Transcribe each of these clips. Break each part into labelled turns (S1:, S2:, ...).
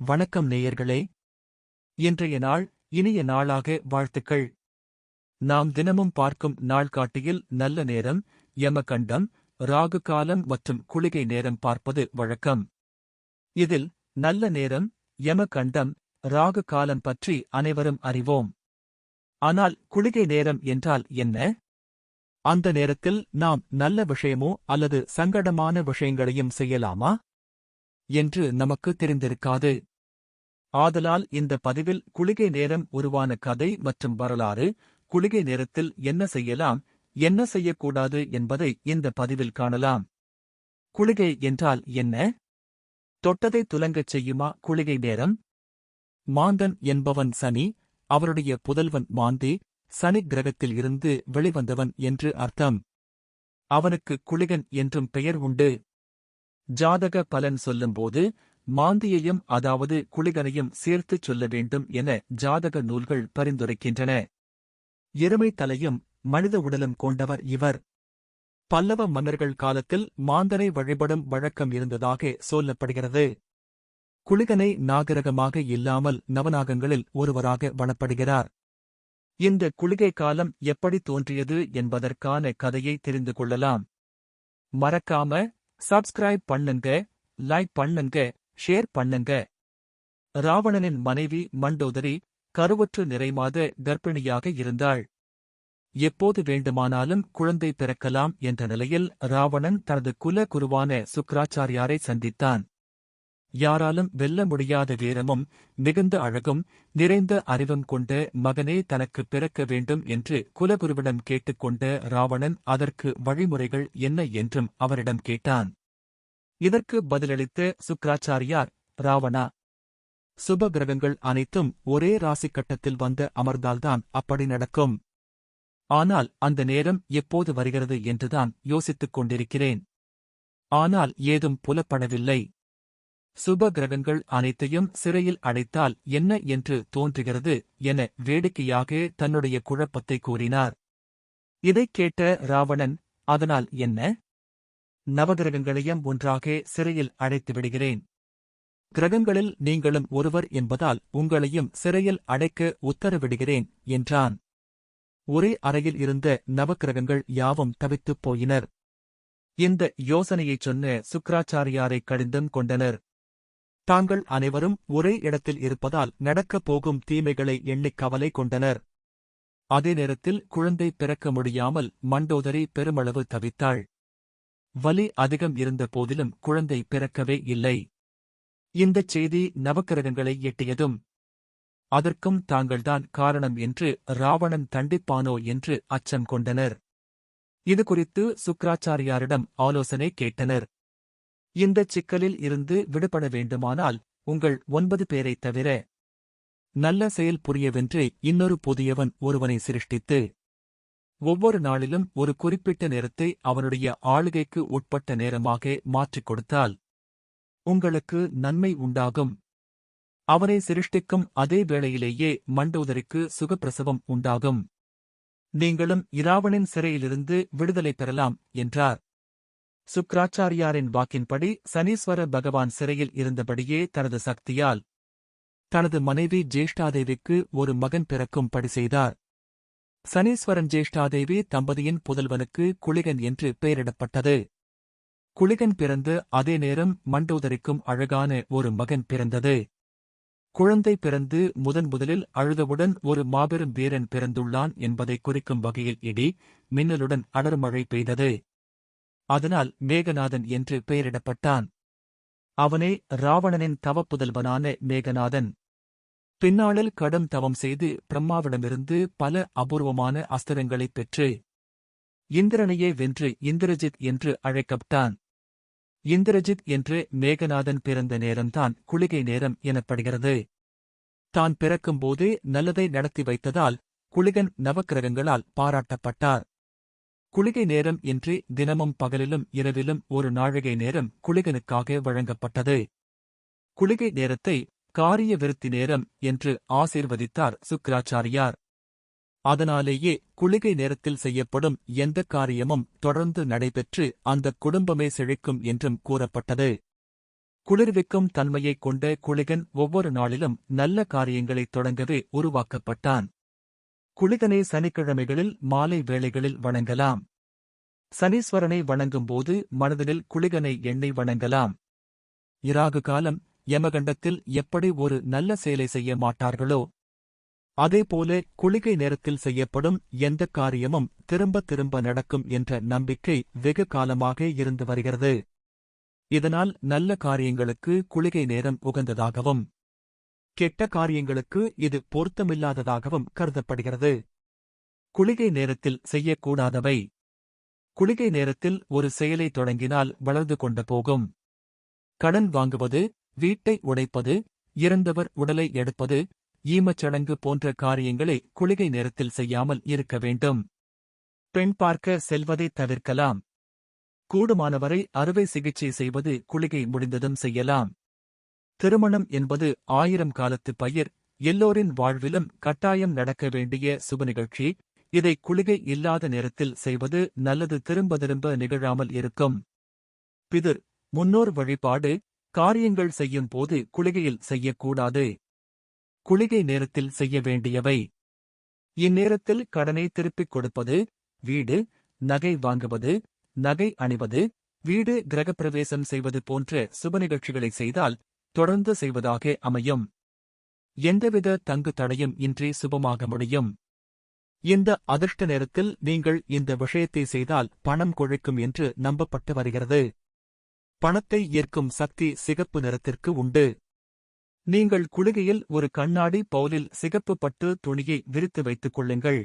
S1: வணக்கம் நேயர்களே. இன்றைய நாள் இனிய நாளாக வாழ்த்துக்கள். நாம் தினமும் பார்க்கும் நாள்காட்டியில் நல்ல நேரம் யமகண்டம் ராகு காலம் மற்றும் குளிகை நேரம் பார்ப்பது வழக்கம். இதில் நல்ல நேரம் யமகண்டம் ராகு காலம் பற்றி அனைவரும் அறிவோம். ஆனால் குளிகை நேரம் என்றால் என்ன? அந்த நேரத்தில் நாம் நல்ல விஷயமோ அல்லது சங்கடமான விஷயங்களையும் செய்யலாமா? என்று நமக்கு தெரிந்திருக்காது. ஆதலால் இந்த பதிவில் குளிகை நேரம் உருவான கதை மற்றும் வரலாறு குளிகை நேரத்தில் என்ன செய்யலாம் என்ன செய்யக்கூடாது என்பதை இந்த பதிவில் காணலாம். குளிகை என்றால் என்ன? தொட்டதை துலங்கச் செய்யுமா குளிகை நேரம்? மாந்தன் என்பவன் சனி அவருடைய புதல்வன் மாந்தே சனி கிரகத்தில் இருந்து வெளிவந்தவன் என்று அர்த்தம். அவனுக்கு குளிகன் என்றும் பெயர் உண்டு. ஜாதக பலன் சொல்லும்போது மாந்தியையும் அதாவது குளிகனையும் சேர்த்துச் சொல்ல வேண்டும் என ஜாதக நூல்கள் பரிந்துரைக்கின்றன. எருமை தலையும் மனித உடலும் கொண்டவர் இவர். பல்லவ மன்னர்கள் காலத்தில் மாந்தனை வழிபடும் வழக்கம் இருந்ததாக சொல்லப்படுகிறது. குளிகனை நாகரகமாக இல்லாமல் நவநாகங்களில் ஒருவராக வனப்படுகிறார் இந்த குளிகை காலம் எப்படி தோன்றியது என்பதற்கான கதையை தெரிந்து கொள்ளலாம். மறக்காம சப்ஸ்கிரைப் பண்ணுங்க லைக் பண்ணுங்க ஷேர் பண்ணுங்க. ராவணனின் மனைவி மண்டோதரி கருவற்று நிறைமாத கர்ப்பிணியாக இருந்தாள். எப்போது வேண்டுமானாலும் குழந்தை பிறக்கலாம் என்ற நிலையில் ராவணன் தனது குல குருவான சுக்ராச்சாரியாரை சந்தித்தான். யாராலும் வெல்ல முடியாத வீரமும் மிகுந்த அழகும் நிறைந்த அறிவும் கொண்ட மகனே தனக்கு பிறக்க வேண்டும் என்று குலகுருவிடம் கேட்டுக்கொண்ட ராவணன் அதற்கு வழிமுறைகள் என்ன என்றும் அவரிடம் கேட்டான். இதற்கு பதிலளித்த சுக்ராச்சாரியார் ராவணா சுப கிரகங்கள் அனைத்தும் ஒரே ராசி கட்டத்தில் வந்து அமர்ந்தால்தான் அப்படி நடக்கும். ஆனால் அந்த நேரம் எப்போது வருகிறது என்றுதான் யோசித்துக் கொண்டிருக்கிறேன். ஆனால் ஏதும் புலப்படவில்லை. சுப கிரகங்கள் அனைத்தையும் சிறையில் அடைத்தால் என்ன என்று தோன்றுகிறது என வேடிக்கையாக தன்னுடைய குழப்பத்தை கூறினார். இதைக் கேட்ட ராவணன் அதனால் என்ன? நவகிரகங்களையும் ஒன்றாக சிறையில் அடைத்து விடுகிறேன். கிரகங்களில் நீங்களும் ஒருவர் என்பதால் உங்களையும் சிறையில் அடைக்க உத்தரவிடுகிறேன் என்றான். ஒரே அறையில் இருந்த நவக்கிரகங்கள் யாவும் தவித்துப் போயினர். இந்த யோசனையைச் சொன்ன சுக்ராச்சாரியாரை கடிந்தம் கொண்டனர். தாங்கள் அனைவரும் ஒரே இடத்தில் இருப்பதால் நடக்கப் போகும் தீமைகளை எண்ணிக் கவலை கொண்டனர். அதே நேரத்தில் குழந்தை பிறக்க முடியாமல் மண்டோதரி பெருமளவு தவித்தாள். வலி அதிகம் இருந்த போதிலும் குழந்தை பிறக்கவே இல்லை. இந்தச் செய்தி நவக்கிரகங்களை எட்டியதும் அதற்கும் தாங்கள்தான் காரணம் என்று ராவணன் தண்டிப்பானோ என்று அச்சம் கொண்டனர். இது குறித்து சுக்ராச்சாரியாரிடம் ஆலோசனை கேட்டனர். இந்தச் சிக்கலில் இருந்து விடுபட வேண்டுமானால் உங்கள் ஒன்பது பேரைத் தவிர நல்ல செயல் புரியவென்று இன்னொரு புதியவன் ஒருவனை சிருஷ்டித்து ஒவ்வொரு நாளிலும் ஒரு குறிப்பிட்ட நேரத்தை அவனுடைய ஆளுகைக்கு உட்பட்ட நேரமாக மாற்றிக் கொடுத்தால் உங்களுக்கு நன்மை உண்டாகும். அவனை சிருஷ்டிக்கும் அதே வேளையிலேயே மண்டோதரிக்கு சுகப்பிரசவம் உண்டாகும். நீங்களும் இராவணின் சிறையிலிருந்து விடுதலை பெறலாம் என்றார். சுக்ராச்சாரியாரின் வாக்கின்படி சனீஸ்வர பகவான் சிறையில் இருந்தபடியே தனது சக்தியால் தனது மனைவி ஜேஷ்டாதேவிக்கு ஒரு மகன் பிறக்கும்படி செய்தார். சனீஸ்வரன் ஜேஷ்டாதேவி தம்பதியின் புதல்வனுக்கு குளிகன் என்று பெயரிடப்பட்டது. குளிகன் பிறந்து அதே நேரம் மண்டோதரிக்கும் அழகான ஒரு மகன் பிறந்தது. குழந்தை பிறந்து முதன் முதலில் அழுதவுடன் ஒரு மாபெரும் வீரன் பிறந்துள்ளான் என்பதை குறிக்கும் வகையில் இடி மின்னலுடன் அடர்மழை பெய்தது. அதனால் மேகநாதன் என்று பெயரிடப்பட்டான். அவனே ராவணனின் தவப்புதல்வனான மேகநாதன். பின்னாளில் கடும் தவம் செய்து பிரம்மாவிடமிருந்து பல அபூர்வமான அஸ்திரங்களைப் பெற்று இந்திரனையே வென்று இந்திரஜித் என்று அழைக்கப்பட்டான். இந்திரஜித் என்று மேகநாதன் பிறந்த நேரம்தான் குளிகை நேரம் எனப்படுகிறது. தான் பிறக்கும்போது நல்லதை நடத்தி வைத்ததால் குளிகன் நவக்கிரகங்களால் பாராட்டப்பட்டார். குளிகை நேரம் என்று தினமும் பகலிலும் இரவிலும் ஒரு நாழிகை நேரம் குளிகனுக்காக வழங்கப்பட்டது. குளிகை நேரத்தை காரிய விருத்தி நேரம் என்று ஆசீர்வதித்தார் சுக்கராச்சாரியார். அதனாலேயே குளிகை நேரத்தில் செய்யப்படும் எந்தக் காரியமும் தொடர்ந்து நடைபெற்று அந்தக் குடும்பமே செழிக்கும் என்றும் கூறப்பட்டது. குளிர்விக்கும் தன்மையைக் கொண்ட குளிகன் ஒவ்வொரு நாளிலும் நல்ல காரியங்களைத் தொடங்கவே உருவாக்கப்பட்டான். குளிகனை சனிக்கிழமைகளில் மாலை வேளைகளில் வணங்கலாம். சனீஸ்வரனை வணங்கும்போது மனதில் குளிகனை எண்ணெய் வணங்கலாம். இராகு காலம் யமகண்டத்தில் எப்படி ஒரு நல்ல செயலை செய்ய மாட்டார்களோ அதேபோல குளிகை நேரத்தில் செய்யப்படும் எந்த காரியமும் திரும்ப திரும்ப நடக்கும் என்ற நம்பிக்கை வெகு காலமாக இருந்து வருகிறது. இதனால் நல்ல காரியங்களுக்கு குளிகை நேரம் உகந்ததாகவும் கெட்ட காரியங்களுக்கு இது பொருத்தமில்லாததாகவும் கருதப்படுகிறது. குளிகை நேரத்தில் செய்யக்கூடாதவை குளிகை நேரத்தில் ஒரு செயலை தொடங்கினால் வளர்ந்து கொண்டு போகும். கடன் வாங்குவது வீட்டை உடைப்பது இறந்தவர் உடலை எடுப்பது ஈமச்சடங்கு போன்ற காரியங்களை குளிகை நேரத்தில் செய்யாமல் இருக்க வேண்டும். பெண் பார்க்க செல்வதை தவிர்க்கலாம். கூடுமானவரை அறுவை சிகிச்சை செய்வது குளிகை முடிந்ததும் செய்யலாம். திருமணம் என்பது ஆயிரம் காலத்து பயிர் எல்லோரின் வாழ்விலும் கட்டாயம் நடக்க வேண்டிய சுப நிகழ்ச்சி இதை குளிகை இல்லாத நேரத்தில் செய்வது நல்லது திரும்ப திரும்ப நிகழாமல் இருக்கும். பிதிர் முன்னோர் வழிபாடு காரியங்கள் செய்யும் போது குளிகையில் செய்யக்கூடாது. குளிகை நேரத்தில் செய்ய வேண்டியவை. இந்நேரத்தில் கடனை திருப்பிக் கொடுப்பது வீடு நகை வாங்குவது நகை அணிவது வீடு கிரகப்பிரவேசம் செய்வது போன்ற சுப நிகழ்ச்சிகளை செய்தால் தொடர்ந்து செய்வதாக அமையும். எந்தவித தங்கு தடையும் இன்றி சுபமாக முடியும். இந்த அதிர்ஷ்ட நேரத்தில் நீங்கள் இந்த விஷயத்தை செய்தால் பணம் கொழைக்கும் என்று நம்பப்பட்டு வருகிறது. பணத்தை ஈர்க்கும் சக்தி சிகப்பு நிறத்திற்கு உண்டு. நீங்கள் குளிகையில் ஒரு கண்ணாடி பவுலில் சிகப்பு பட்டு துணியை விரித்து வைத்துக் கொள்ளுங்கள்.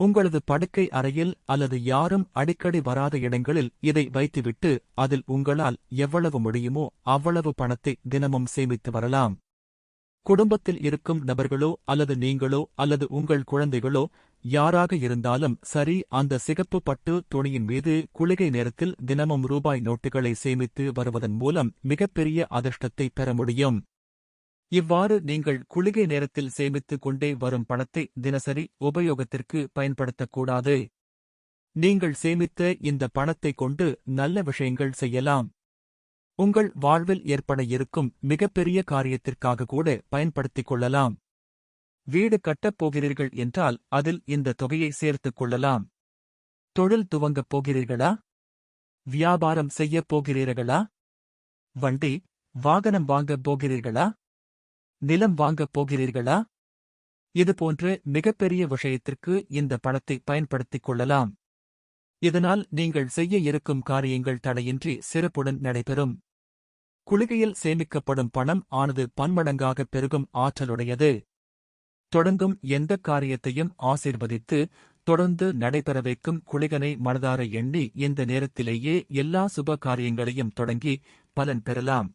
S1: உங்களது படுக்கை அறையில் அல்லது யாரும் அடிக்கடி வராத இடங்களில் இதை வைத்துவிட்டு அதில் உங்களால் எவ்வளவு முடியுமோ அவ்வளவு பணத்தை தினமும் சேமித்து வரலாம். குடும்பத்தில் இருக்கும் நபர்களோ அல்லது நீங்களோ அல்லது உங்கள் குழந்தைகளோ யாராக இருந்தாலும் சரி அந்த சிகப்பு பட்டு துணியின் மீது குளிகை நேரத்தில் தினமும் ரூபாய் நோட்டுகளை சேமித்து வருவதன் மூலம் மிகப்பெரிய அதிர்ஷ்டத்தை பெற முடியும். இவ்வாறு நீங்கள் குளிகை நேரத்தில் சேமித்துக் கொண்டே வரும் பணத்தை தினசரி உபயோகத்திற்கு பயன்படுத்தக்கூடாது. நீங்கள் சேமித்த இந்த பணத்தைக் கொண்டு நல்ல விஷயங்கள் செய்யலாம். உங்கள் வாழ்வில் ஏற்பட இருக்கும் மிகப்பெரிய காரியத்திற்காக கூட பயன்படுத்திக் கொள்ளலாம். வீடு கட்டப் போகிறீர்கள் என்றால் அதில் இந்த தொகையை சேர்த்துக் கொள்ளலாம். தொழில் துவங்கப் போகிறீர்களா? வியாபாரம் செய்யப் போகிறீர்களா? வண்டி வாகனம் வாங்கப் போகிறீர்களா? நிலம் வாங்கப் போகிறீர்களா? இதுபோன்ற மிகப்பெரிய விஷயத்திற்கு இந்த பணத்தை பயன்படுத்திக் கொள்ளலாம். இதனால் நீங்கள் செய்ய இருக்கும் காரியங்கள் தடையின்றி சிறப்புடன் நடைபெறும். குளிகையில் சேமிக்கப்படும் பணம் ஆனது பன்மடங்காக பெருகும் ஆற்றலுடையது. தொடங்கும் எந்த காரியத்தையும் ஆசிர்வதித்து தொடர்ந்து நடைபெற வைக்கும் குளிகனை மனதார எண்ணி இந்த நேரத்திலேயே எல்லா சுப காரியங்களையும் தொடங்கி பலன் பெறலாம்.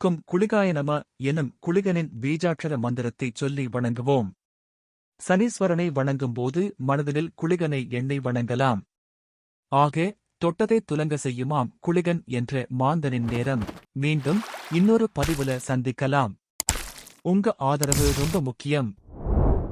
S1: கும் குளிகாயனம எனும் குளிகனின் பீஜாட்சர மந்திரத்தை சொல்லி வணங்குவோம். சனீஸ்வரனை வணங்கும்போது மனதில் குளிகனை எண்ணெய் வணங்கலாம். ஆக தொட்டதை துலங்க செய்யுமாம் குளிகன் என்ற மாந்தனின் நேரம். மீண்டும் இன்னொரு பதிவுல சந்திக்கலாம். உங்க ஆதரவு ரொம்ப முக்கியம்.